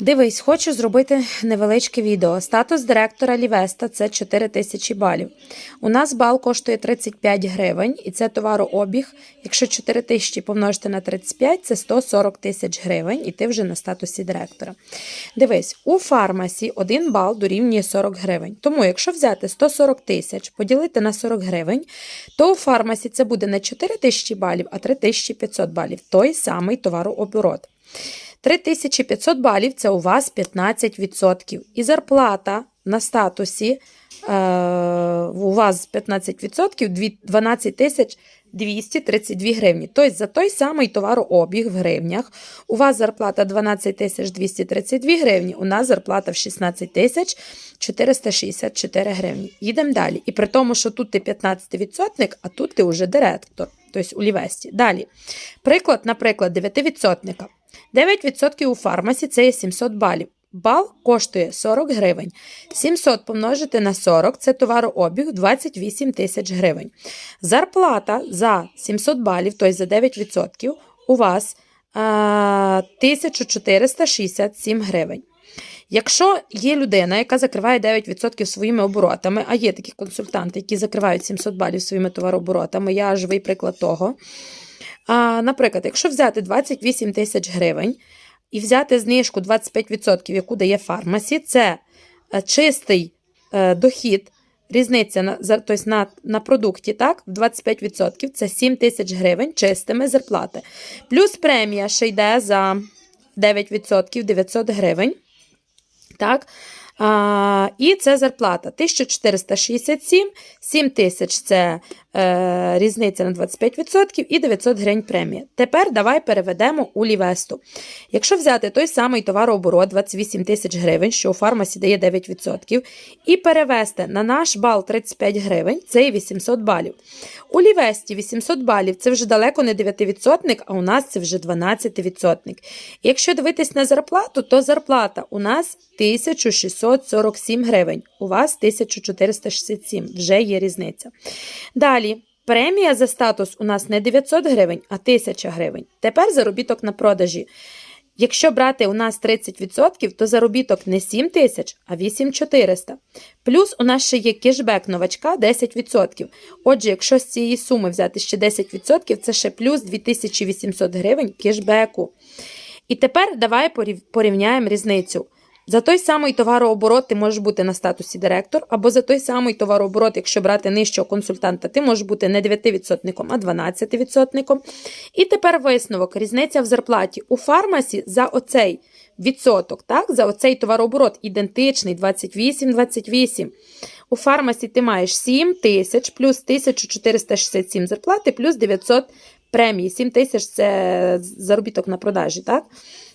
Дивись, хочу зробити невеличке відео. Статус директора Лівеста це 4 тисячі балів. У нас бал коштує 35 гривень, і це товарообіг. Якщо 4 тисячі помножити на 35, це 140 тисяч гривень, і ти вже на статусі директора. Дивись, у фармасі 1 бал дорівнює 40 гривень. Тому, якщо взяти 140 тисяч, поділити на 40 гривень, то у фармасі це буде не 4 тисячі балів, а 3500 балів. Той самий товарооборот. 3500 балів це у вас 15%. І зарплата на статусі е, у вас 15% 12 тисяч 232 гривні. Тобто за той самий товарообіг в гривнях у вас зарплата 12 тисяч 232 гривні, у нас зарплата в 16 тисяч 464 гривні. Їдемо далі. І при тому, що тут ти 15%, а тут ти вже директор, тобто у Лівесті. Далі. Приклад, наприклад, 9%. 9% у фармасі це є 700 балів. Бал коштує 40 гривень. 700 помножити на 40 це товарообіг 28 тисяч гривень. Зарплата за 700 балів, тобто за 9%, у вас 1467 гривень. Якщо є людина, яка закриває 9% своїми оборотами, а є такі консультанти, які закривають 700 балів своїми товарооборотами, я живий приклад того. А, наприклад, якщо взяти 28 тисяч гривень і взяти знижку 25%, яку дає фармасі, це е, чистий е, дохід, різниця на, тобто на, на продукті, так, в 25%, це 7 тисяч гривень чистими зарплати. Плюс премія ще йде за 9%, 900 гривень. Так? А, і це зарплата 1467, 7 тисяч це е, різниця на 25% і 900 гривень премія. Тепер давай переведемо у лівесту. Якщо взяти той самий товарооборот 28 тисяч гривень, що у фармасі дає 9%, і перевести на наш бал 35 гривень, це є 800 балів. У лівесті 800 балів це вже далеко не 9%, а у нас це вже 12%. Якщо дивитись на зарплату, то зарплата у нас 1647 гривень, у вас 1467, вже є різниця. Далі. Премія за статус у нас не 900 гривень, а 1000 гривень. Тепер заробіток на продажі. Якщо брати у нас 30%, то заробіток не 7 тисяч, а 8400. Плюс у нас ще є кешбек новачка 10%. Отже, якщо з цієї суми взяти ще 10%, це ще плюс 2800 гривень кешбеку. І тепер давай порівняємо різницю. За той самий товарооборот ти можеш бути на статусі директор, або за той самий товарооборот, якщо брати нижчого консультанта, ти можеш бути не 9%, а 12%. І тепер висновок: різниця в зарплаті у фармасі за оцей відсоток, так? за оцей товарооборот ідентичний 28-28. У фармасі ти маєш 7 тисяч плюс 1467 зарплати, плюс 900 премії. 7 тисяч це заробіток на продажі, так?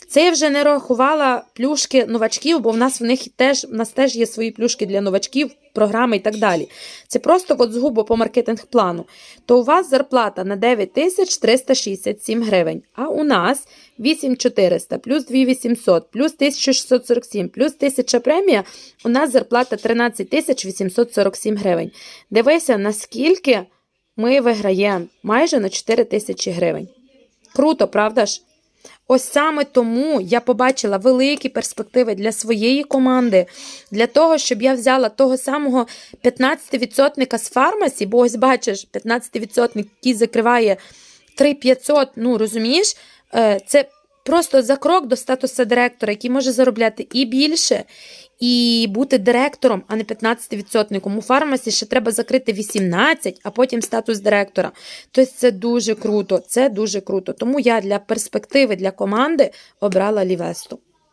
Це я вже не рахувала плюшки новачків, бо в нас в них теж в нас теж є свої плюшки для новачків, програми і так далі. Це просто от згубо по маркетинг плану. То у вас зарплата на 9367 гривень, а у нас 8400 плюс 2800 плюс 1647 плюс 1000 премія. У нас зарплата 13847 гривень. Дивися, наскільки ми виграємо майже на 4 тисячі гривень. Круто, правда ж? Ось саме тому я побачила великі перспективи для своєї команди, для того, щоб я взяла того самого 15% з фармасі, бо ось бачиш, 15% який закриває 3500, ну розумієш, Е, це просто за крок до статусу директора, який може заробляти і більше, і бути директором, а не 15%. У фармасі ще треба закрити 18, а потім статус директора. Тобто це дуже круто, це дуже круто. Тому я для перспективи для команди обрала Лівесту.